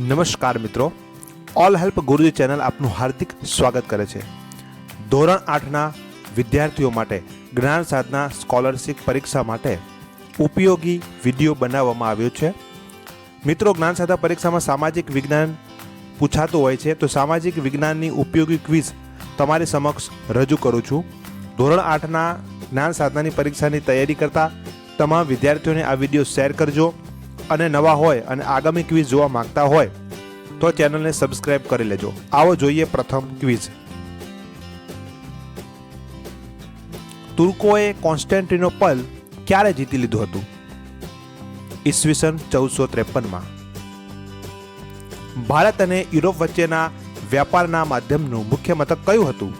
નમસ્કાર મિત્રો. All help ગુરુજી channel આપનું હાર્દિક સ્વાગત કરે છે. ધોરણ આઠના વિદ્યાર્થીઓ માટે, જ્ઞાન સાધના સ્કોલરશિપ પરીક્ષા માટે ઉપયોગી વીડિયો બનાવવામાં આવ્યો છે. મિત્રો, જ્ઞાન સાધના પરીક્ષામાં સામાજિક વિજ્ઞાન પૂછાતું હોય છે, તો સામાજિક વિજ્ઞાનની ઉપયોગી ક્વિઝ તમારી સમક્ષ રજૂ કરું છું. ધોરણ આઠના જ્ઞાન સાધનાની પરીક્ષાની તૈયારી કરતા તમામ વિદ્યાર્થીઓને આ વીડિયો શેર કરજો. અને નવા હોય અને આગામી ક્વિઝ જોવા માંગતા હોય, તો ચેનલને સબસ્ક્રાઇબ કરી લેજો. આવો જોઈએ પ્રથમ ક્વિઝ તુર્કોએ કોન્સ્ટેન્ટિનોપલ ક્યારે જીતી લીધું હતું? ઈસવીસન ચૌદસો ત્રેપનમાં. ભારત અને યુરોપ વચ્ચેના વ્યાપારના માધ્યમનું મુખ્ય મથક કયું હતું?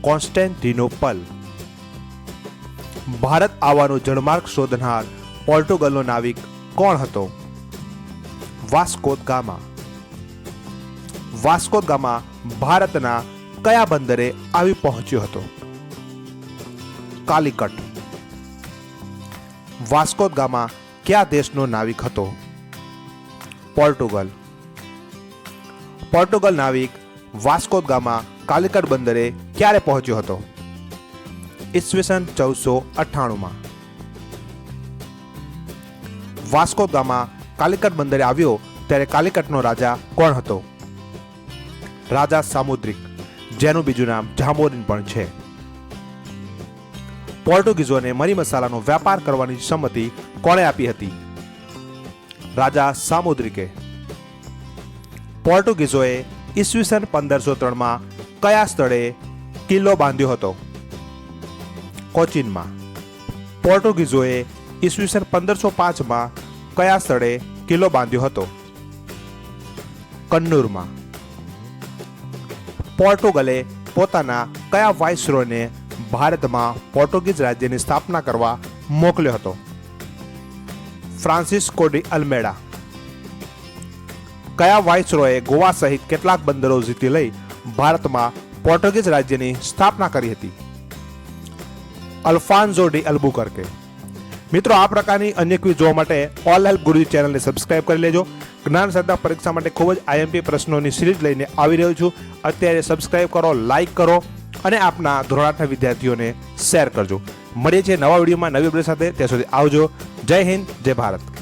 કોન્સ્ટેન્ટિનોપલ. ભારત આવવાનો જળમાર્ગ શોધનાર પોર્ટુગલનો નાવિક કોણ હતો? વાસ્કોદ ગામા. વાસ્કોદ ગામા ભારતના કયા બંદરે આવી પહોંચ્યો હતો? કાલિકટ. વાસ્કોદ ગામા કયા દેશનો નાવિક હતો? પોર્ટુગલ. પોર્ટુગલ નાવિક વાસ્કોદ ગામા કાલિકટ બંદરે ક્યારે પહોંચ્યો હતો? ઈસવીસન ચૌદસો અઠ્ઠાણુંમાં. વાસ્કો ગામા કાલિકટ બંદરે આવ્યો ત્યારે કાલિકટનો રાજા કોણ હતો? રાજા સામુદ્રિક, જેનું બીજું નામ જામોરિન પણ છે. પોર્ટુગીઝોને મરી મસાલાનો વ્યાપાર કરવાની સંમતિ કોણે આપી હતી? રાજા સામુદ્રિકે. પોર્ટુગીઝોએ ઈસવીસન પંદરસો ત્રણમાં કયા સ્થળે કિલ્લો બાંધ્યો હતો? કોચીનમાં. પોર્ટુગીઝોએ ઈસવીસન પંદરસો પાંચમાં કયા સ્થળે કિલ્લો બાંધ્યો હતો? કન્નૂરમાં. પોર્ટુગલે પોતાના કયા વાઇસરોને ભારતમાં પોર્ટુગીઝ રાજ્યની સ્થાપના કરવા મોકલ્યો હતો? Francisco de Almeida. કયા વાઇસરોએ ગોવા સહિત કેટલાક બંદરો જીતી લઈ ભારતમાં પોર્ટુગીઝ રાજ્યની સ્થાપના કરી હતી? Alfonso de Albuquerque. મિત્રો, આ પ્રકારની અન્ય ક્વિઝ જોવા માટે ઓલ હેલ્પ ગુરુજી ચેનલને સબસ્ક્રાઇબ કરી લેજો. જ્ઞાન સાધના પરીક્ષા માટે ખૂબ જ આઈએમપી પ્રશ્નોની સિરીઝ લઈને આવી રહ્યો છું. અત્યારે સબસ્ક્રાઇબ કરો લાઇક કરો અને આપના ધોરણાર્થના વિદ્યાર્થીઓને શેર કરજો. મળીએ છીએ નવા વિડીયોમાં નવી અપડેટ સાથે. ત્યાં સુધી આવજો. જય હિન્દ, જય ભારત.